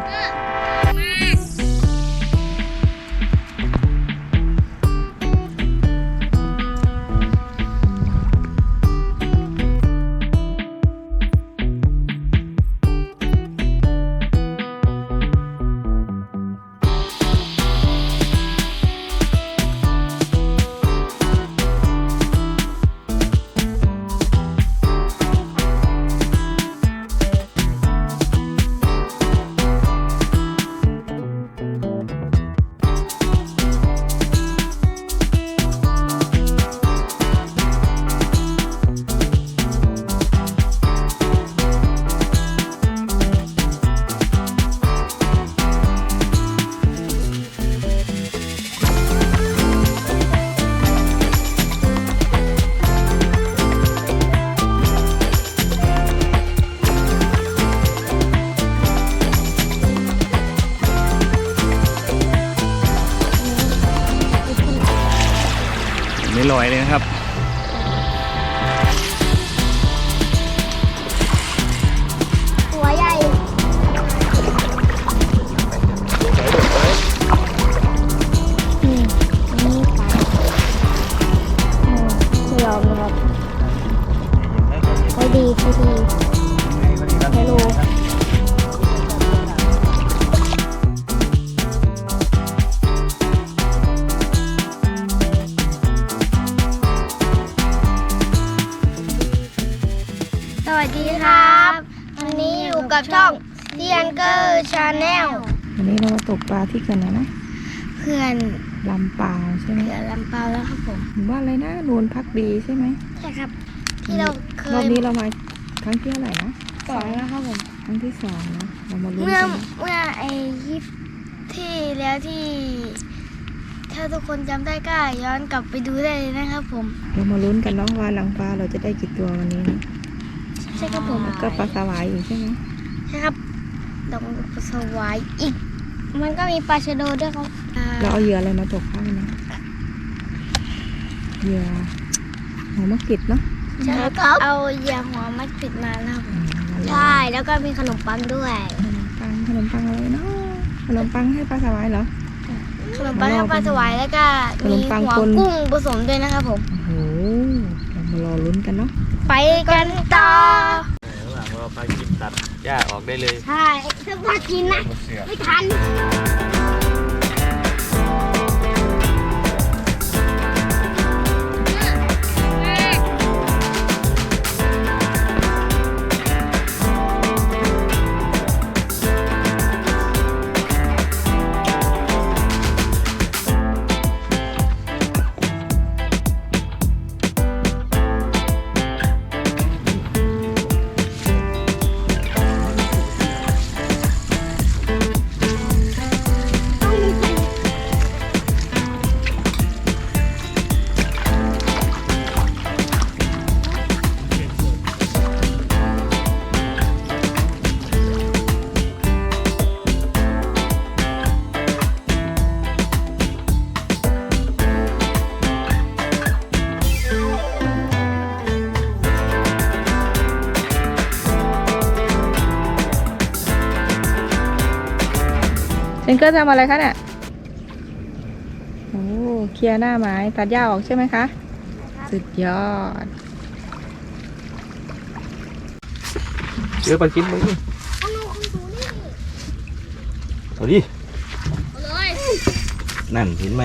ไมาตกปลาที่เกันนะนะเพื่อนลำปาวใช่ไหมเขื่อนลำเปาแล้วครับผมหรือว่าอะไรนะนูนพักดีใช่ไหมใช่ครับ ที่เราเครอบยนี้เรามาครั้งที่เท่าไหร่นะสอนนะครับผมครั้งที่สองนะเรามาลุ้นเมื่อกันนะเมื่อไอคลิปที่แล้วที่ถ้าทุกคนจำได้ก็ย้อนกลับไปดูได้เลยนะครับผม เรามาลุ้นกันเนาะว่าลังปลาเราจะได้กี่ตัววันนี้นะใช่ครับผมแล้วก็ปลาสวายอยู่ใช่ไหมใช่ครับดอกปลาสวายอีก มันก็มีปลาชะโดด้วยครับอ่าเราเอาเหยื่ออะไรมาตกข้างนะเหยื่อหัวมะกิดเนาะใช่ครับเอาเหยื่อหัวมัดปิดมาแล้วครับอืมมาลองใช่แล้วก็มีขนมปังด้วยขนมปังขนมปังอะไรเนาะขนมปังให้ปลาสวายเหรอขนมปังให้ปลาสวายแล้วก็ขนมีมปังหัวคนกุ้งผสมด้วยนะครับผมโอ้โหเรามารอลุ้นกันเนาะไปกันต่อระหว่างเราไปกินตัด ย่าออกได้เลย ใช่ถ้าพากินนะ ไม่ทัน เซนเกอร์ทำอะไรคะเนี่ยโอ้เคลียร์หน้าไม้ตัดหญ้าออกใช่ไหมคะ สุดยอดเดี๋ยวไปกินมึงเอาดิเลยนั่นเห็นไหม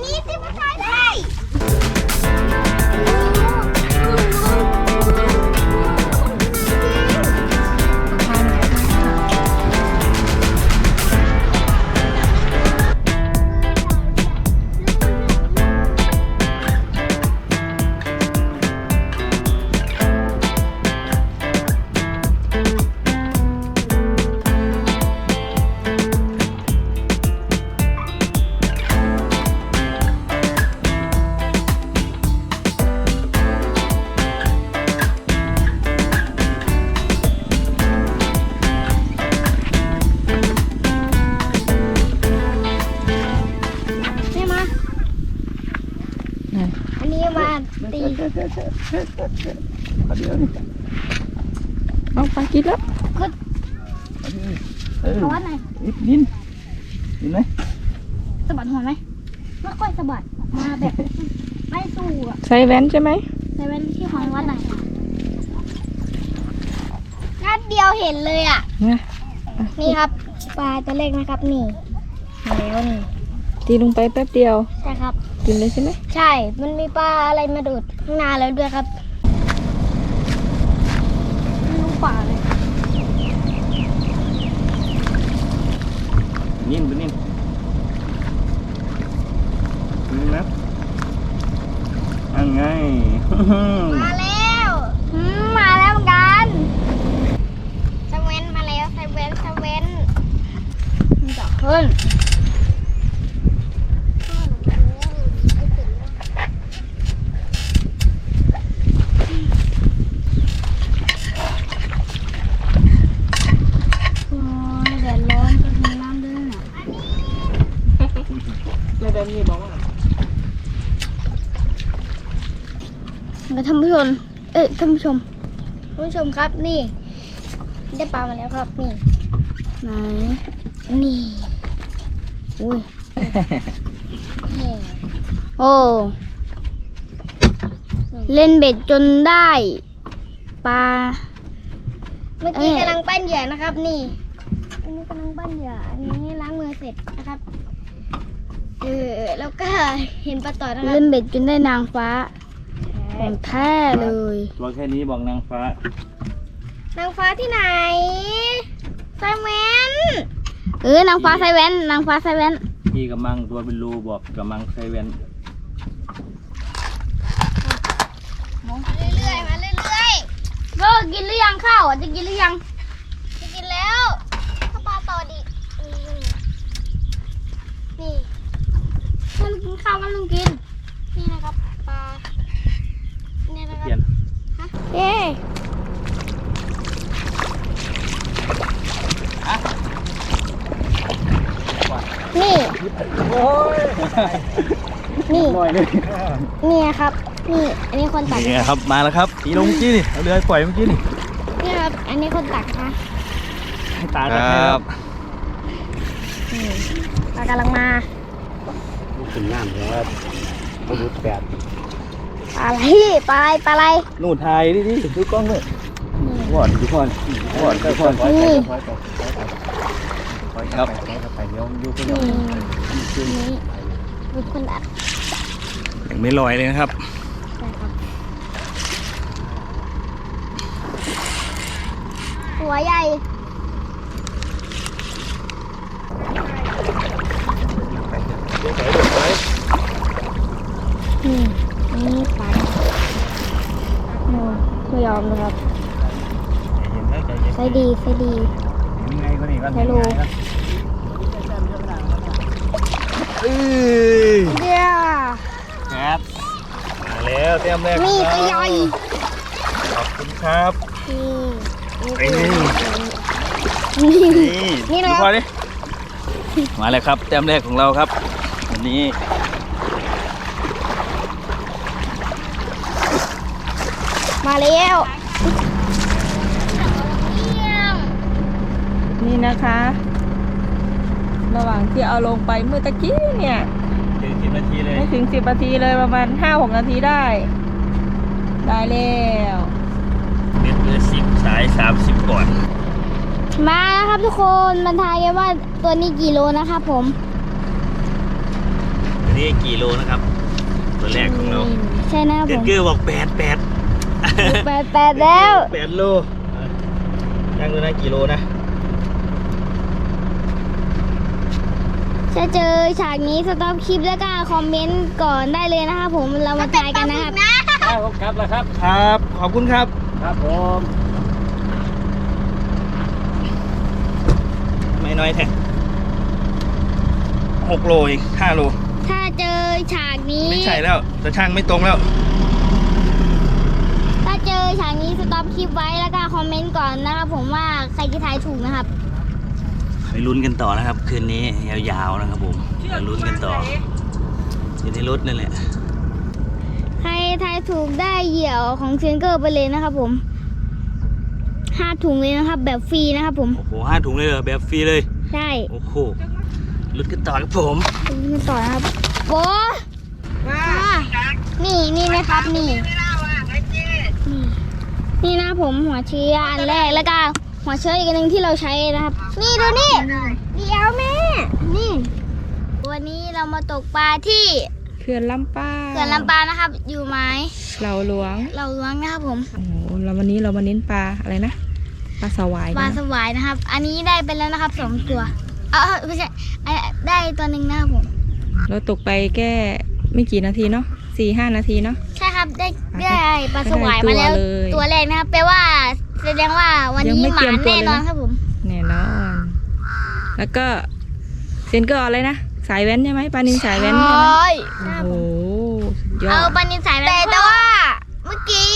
เห็นไหมสะบัดหัวไหมไม่ค่อยสะบัดมาแบบ ไม่สู้อะใส่แว่นใช่ไหมในเว้นที่ของวัดหน่อยนัดเดียวเห็นเลยอะ นะนี่ครับปลาตัวเล็กนะครับนี่มาแล้วนี่ตีลงไปแป๊บเดียวใช่ครับ กินเลยใช่ไหมใช่ มันมีปลาอะไรมาดูดข้างหน้าแล้วด้วยครับไม่รู้ปลาเลย นิ่มตัวนิ่มนี่นะอันไง มาแล้วอืมมาแล้วเหมือนกันเซเว่นมาแล้วเซเว่นเซเว่นมันจะขึ้น โอ้ยแดดร้อนจะมีน้ำด้วยน่ะ แม่แบมนี่บอกว่า แล้วท่านผู้ชม เอ้ย ท่านผู้ชมท่านผู้ชมครับนี่ ได้ปลามาแล้วครับนี่ไหนนี่อุ้ยนี่โอ้เล่นเบ็ดจนได้ปลาเมื่อกี้กำลังปั้นเหยื่อนะครับ นี่อันนี้กำลังปั้นเหยื่ออันนี้ล้างมือเสร็จนะครับเออแล้วก็เห็นปลาต่อยนะครับเล่นเบ็ดจนได้นางฟ้า ของแท้เลยตัวแค่นี้บอกนางฟ้า นางฟ้าที่ไหนไซเวนเออนางฟ้าไซเวนนางฟ้าไซเวนพี่กำมังตัวเป็นรูบอกกำมังไซเวนเรื่อยๆมาเรื่อยๆก็กินหรือยังข้าวอะจะกินหรือยัง จะกินแล้วถ้าปลาต่อดินี่มันกินข้าวมันลุงกิน นี่นะครับปลานี่นะค เปลี่ยรันบเย้นี่ โอ้ยนี่ หน่อยนึงนี่นะครับ นี่ อันนี้คนตัก นี่ไงครับ มาแล้วครับตีลงเมื่อกี้นี่เอาเรือปล่อยเมื่อกี้นี่นี่ครับ อันนี้คนตักนะให้ตาตะให้ครับนี่ปลากำลังมาขึ้นน้ำเลยว่าเขาดูแปด ปลาอะไรปลาอะไรปลาอะไรนู่นถ่ายดิดิดูกล้องด้วยนี่วอดทุกคนวอดทุกคนนี่ครับนี่นี่เป็นคนตักยังไม่ลอยเลยนะครับนะครับตัวใหญ่ ส่ดีใส่ดียังไงก็นี่ก็ใส่รูเอ้ยเดี๋ยวครับมาแล้วเตรียมแรกนี่ตัวใหญ่ขอบคุณครับนี่นี่เอ้ยนี่นี่นี่นะดูพอดิมาแล้วครับแต้มแรกของเราครับวันนี้มาแล้วเยี่ยม นี่นะคะ ระหว่างที่เอาลงไปเมื่อตะกี้เนี่ยถึงสิบนาทีเลยไม่ถึงสิบนาทีเลยประมาณห้าหกนาทีได้ ได้แล้วเบ็ดเบอร์สิบสายสามสิบก่อน มาแล้วครับทุกคนมันทายกันว่าตัวนี้กี่โลนะครับผมวันนี้กี่โลนะครับ ตัวแรกของเราใช่นะครับเด็ผดมเกอร์บอกแปดแปดแปดแปดแล้ว แปดโลยังดูนะกี่โลนะ ถ้าเจอฉากนี้สต็อปคลิปแล้วก็คอมเมนต์ก่อนได้เลยนะครับผมเรามาทายกันนะครับครับครับแล้วครับ ครับ ขอบคุณครับ ครับผมไม่น้อยแท้หกโลอีกห้าโล ถ้าเจอฉากนี้ ไม่ใช่แล้วจะช่างไม่ตรงแล้ว ถ้าเจอฉากนี้สต็อปคลิปไว้แล้วก็คอมเมนต์ก่อนนะครับผมว่าใครจะทายถูกนะครับ ไปลุ้นกันต่อนะครับ คืนนี้ยาวๆนะครับผมไปลุ้นกันต่ออยู่ในรถนั่นแหละใครทายถูกได้เหยี่ยวของเซนเกอร์ไปเลยนะครับผมห้าถุงเลยนะครับ แบบฟรีนะครับผมโอ้โหห้าถุงเลยเหรอแบบฟรีเลยใช่โอ้โหลุ้นกันต่อครับผมดูกันต่อนะครับโบอ่านี่นี่นะครับนี่นี่นี่นะผมหัวเชื้ออันแรกแล้วก็ หัวเชื้ออีกอันหนึ่งที่เราใช้นะครับ นี่ดูนี่ เดี๋ยวแม่ นี่ วันนี้เรามาตกปลาที่เขื่อนลำปางเขื่อนลำปางนะครับ อยู่ไหมเหล่าหลวงเราล้วงนะครับผมโอ้โหเราวันนี้เรามาเน้นปลาอะไรนะปลาสวายปลานะสวายนะครับ อันนี้ได้ไปแล้วนะครับสองตัวเออไม่ใช่อันได้ตัวหนึ่งนะครับผม เราตกไปแค่ไม่กี่นาทีเนาะสี่ห้านาทีเนาะ ใช่ครับได้ปลาได้ปลาสวายมาแล้วได้ตัวเลย ตัวแรกนะครับแปลว่า แสดงว่าวันยังนี้ไม่หมาเตรียมตัวแน่เลยนอนนะครับผม แน่นอน แล้วก็เซนก็เอาอะไรนะ สายแว้นใช่ไหมปลานินสายแว้นใช่ไหมโอ้โหสุดยอเอาดปลานินสายแต่แต่ว่า เมื่อกี้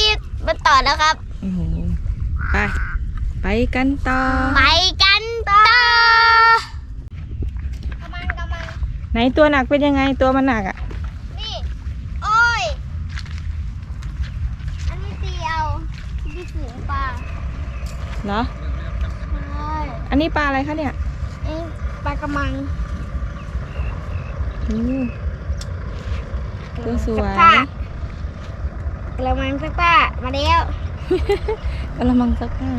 มันต่อแล้วครับโอ้โหไปไปกันต่อ ไปกันต่อกำมันกำมันไหนตัวหนักเป็นยังไงตัวมันหนักอะ นี่ โอ้ย อันนี้ตีเอาที่ฝูงปลา เหรอ ใช่อันนี้ปลาอะไรคะเนี่ยเอ้ยปลากระมังอู้ตัวสวยสักผ้กระมังสักผ้ามาแล้วกระมังซักผ้า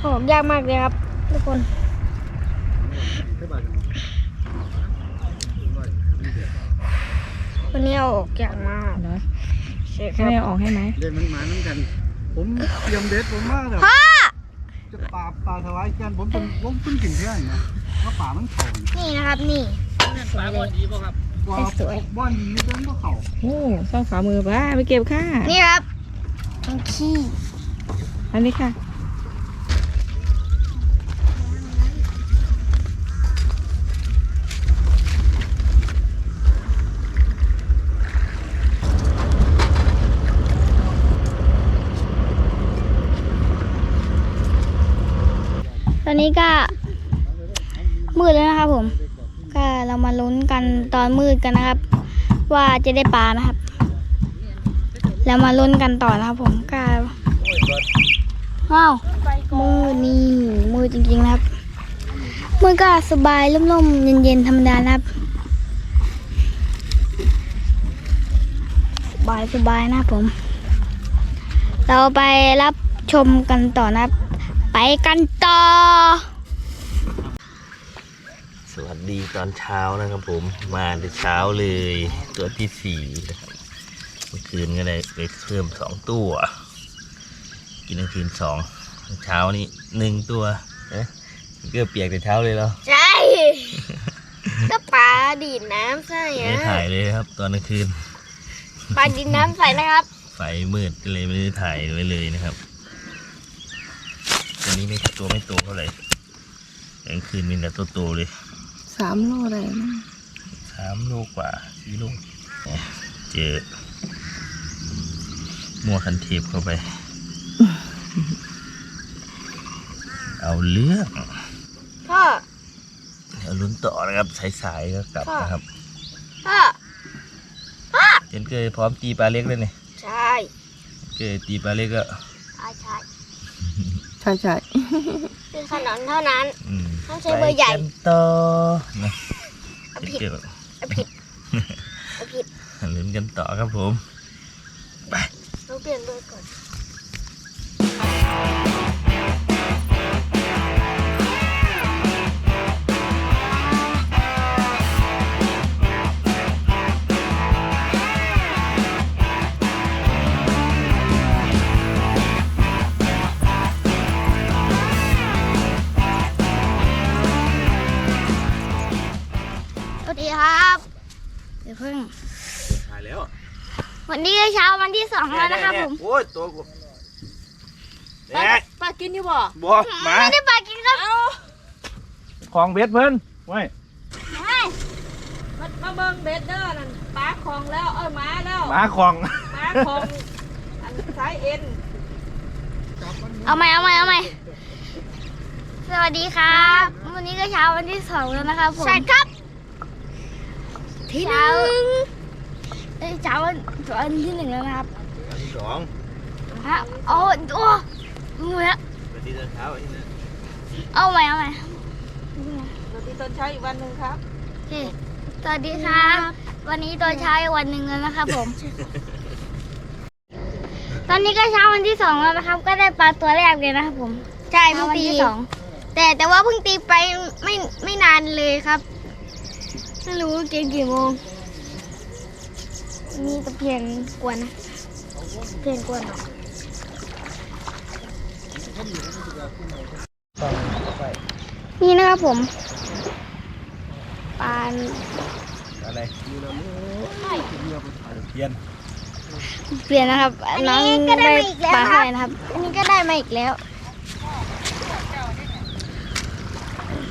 หอมยากมากเลยครับ ทุกคน วันนี้เอาออกยากมากเหรอใช่คให้รับแม่เอาออกให้ไหม เล่นมันหมาเหมือนกัน ผมเตรียมเด็ดผมมากเลย พ่อ จะปราบปลาถวายกันผมเป็นผมเพิ่งกินเท่าไหร่นะว่าป่ามันเข่าเนี่ยนี่นะครับนี่สวยเลยว่าสวยบ้านดีนี่เป็นว่าเข่าโอ้ซ่อนขวามือป้าไปเก็บค่ะนี่ครับต้องขี้อันนี้ค่ะ อนนี้ก็มืดแล้วนะครับผม ก็เรามาลุ้นกันตอนมืดกันนะครับ ว่าจะได้ปลานะครับ แล้วมาลุ้นกันต่อนะครับ ผมก็ว้าวมืดนี่มืดจริงๆนะครับมืดก็สบายร่มๆเย็นๆธรรมดานะครับสบายสบายนะครับผม เราไปรับชมกันต่อนะครับ กันต่อ สวัสดีตอนเช้านะครับผม มาแต่เช้าเลยตัวที่สี่นะครับเมื่อคืนก็ได้ไปเพิ่มสองตัว กินกลางคืนสองเช้านี้หนึ่งตัวเอ๊ะเกือบเปียกแต่เช้าเลยแล้วใช่ ก็ปลาดีดน้ำใส่ไม่ได้ถ่ายเลยครับ ตอนกลางคืนปลาดีดน้ำใส่นะครับ ไฟมืดก็เลยไม่ได้ถ่ายไว้เลยนะครับตัว นี้ไม่ตัวไม่โตเท่าไหร่กลางคืนมีแต่ตัวโตเลยสามโลอะไรนะสามโลกว่าสี่โลเนี่ยเจอมัวคันเทปเข้าไป เอาเรื่องพ่อเอาลุ้นต่อนะครับสายๆก็กลับนะครับพ่อเจนเกยพร้อมตีปลาเล็กเลยเนี่ยใช่เกยตีปลาเล็กก็ใช่ใช่ ใช่ใช่คือขนมเท่านั้น อืมต้องใช้เบอร์ใหญ่ ไปกันต่อนะเอาเจนผิด เกยเอาผิดเอาผิดลุ้นกันต่อครับผมต้องเปลี่ยนเบอร์ก่อน แล้วนะครับผม โอ้ยตัวกูเนี่ยปลากินอยู่บ่บัวหมาไม่ได้ปลากินครับของเบ็ดเพิ่นไว้ไม่มามาเบิ่งเบสเดอร์นั่นปลาของแล้วเอ้ยมาแล้วหมาของปลาของอันสายเอ็นเอาใหม่เอาใหม่เอาใหม่สวัสดีครับ วันนี้ก็เช้าวันที่สองแล้วนะครับผมใช่ครับที่หนึ่งเอ้ยเช้าวันวันที่หนึ่งแล้วนะครับวันที่ สองฮะเอาตัวดูแล้ววันที่ตอนเช้าวันที่หนึ่งเอาใหม่เอาใหม่สวัสดีตอนเช้าอีกวันหนึ่งครับโอเคสวัสดีครับ วันนี้ตอนเช้าอีกวันหนึ่งแล้วนะครับผม ตอนนี้ก็เช้าวันที่สองแล้วนะครับ ก็ได้ปลาตัวแรกเลยนะครับผมใช่เพิ่งตีสองแต่แต่ว่าเพิ่งตีไปไม่ไม่นานเลยครับไม่รู้ว่าเกมกี่โมงนี่ตะเพียนกวนนะตะ เพียนกวนเหรอนี่นะครับผมปลาอะไรเพียนเปลี่ยนนะครับน้องได้ปลาให้นะครับ อันนี้ก็ได้มาอีกแล้ว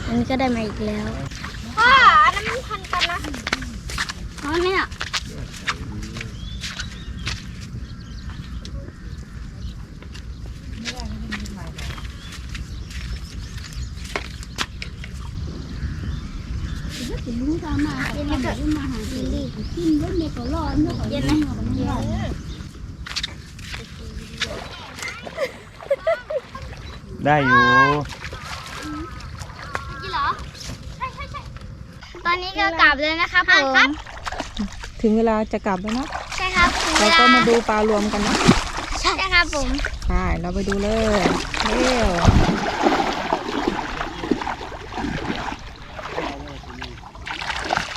อันนี้ก็ได้มาอีกแล้วพ่ออันนั้นมันพันกันนะอ๋อเนี่ยเย็น ไหมเย็นไหมเย็นได้อยู่จริงเหรอใช่ใช่ใช่ตอนนี้ก็กลับเลยนะครับผมถึงเวลาจะกลับแล้วเนาะใช่ครับถึงเวเราลาก็มาดูปลารวมกันนะใช่ครับผม ใช่เราไปดูเลยเร็ว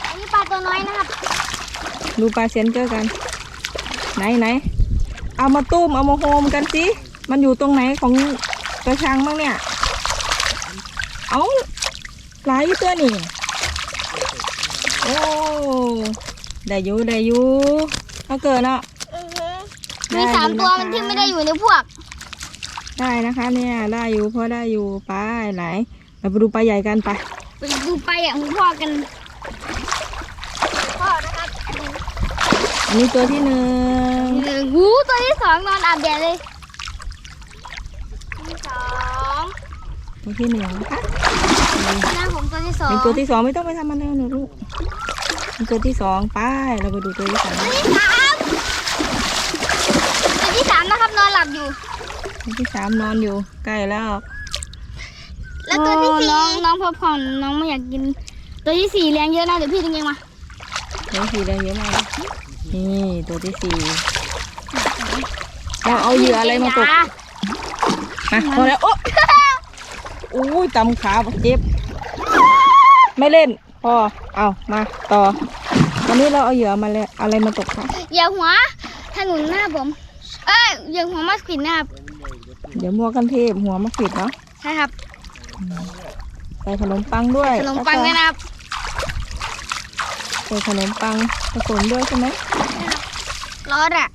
อันนี้ปลาตัวน้อยนะครับ ดูปลาเซนเจอร์กัน ไหนไหนเอามาตุ้มเอามาโฮมกันสิมันอยู่ตรงไหนของกระชังบ้างเนี่ย เอาหลายอยู่ตัวนี่โอ้ได้อยู่ได้อยู่เอาเกิดเนาะได้มีสามอยู่ตัวนะคะมันที่ไม่ได้อยู่ในพวก ได้นะคะเนี่ยได้อยู่เพราะได้อยู่ไปไหนเราไปดูปลาใหญ่กันไปไปดูไปอย่างของพ่อกัน พ่อนะครับ อันนี้ตัวที่หนึ่งหนึ่งหูตัวที่สองนอนอาบแดดเลยที่สองตัวที่หนึ่งนะคะหน้าผมตัวที่สองเป็นตัวที่สองไม่ต้องไปทำมันแล้วหนูลูกเป็นตัวที่สองไปเราไปดูตัวที่สามตัวที่สามตัวที่สามนะครับนอนหลับอยู่ตัวที่สามนอนอยู่ใกล้แล้ว แล้วตัวที่สี่น้องน้องพอผ่อนน้องไม่อยากกิน ตัวที่สี่เลี้ยงเยอะนะเดี๋ยวพี่ดึงเองมาตัวที่สี่ได้เยอะมากเลย นี่ตัวที่สี่เราเอาเหยื่ออะไรมาตกมาพอแล้วโอ้อุ้ยตำขาเจ็บ ไม่เล่นพอเอามาต่อวันนี้เราเอาเหยื่อมาเลยอะไรมาตกคะอย่าหัวถนนหน้าผม เอ้ยอย่าหัวมาสกินนะครับเดี๋ยวมัวกันเทพหัวมะขิดเนาะใช่ครับใส่ขนมปังด้วยขนมปังด้วยนะครับใส่ขนมปังผสมด้วยใช่ไหม ร้อนอะ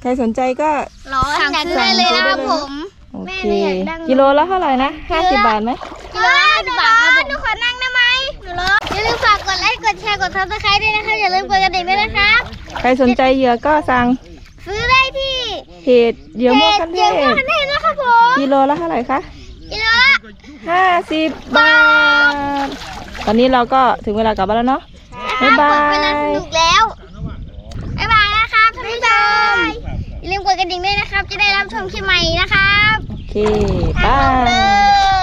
ใครสนใจก็ ร้อนสั่งซื้อได้เลยนะครับผมโอแม่เคหนูอยากดังกิโลละเท่าไหร่นะห้าสิบบาทไหม กิโลละห้าสิบบาทครับผมหนูขอนั่งได้ไหมหนูร้อนอย่าลืมฝากกดไลค์กดแชร์กดซับสไครต์ด้วยนะครับอย่าลืมกดกระดิ่งด้วยนะครับใครสนใจเหยื่อก็สั่งซื้อได้ที่เพจเหยื่อม่วงคันเทเดี๋ยวพคันเทพนะครับผมกิโลละเท่าไหร่คะกิโลละห้าสิบบาท ตอนนี้เราก็ถึงเวลากลับบ้านแล้วเนาะ บ๊ายบาย หมดเวลาสนุกแล้ว ลืมกดกระดิ่งด้วยนะครับ จะได้รับชมคลิปใหม่นะครับ โอเค บาย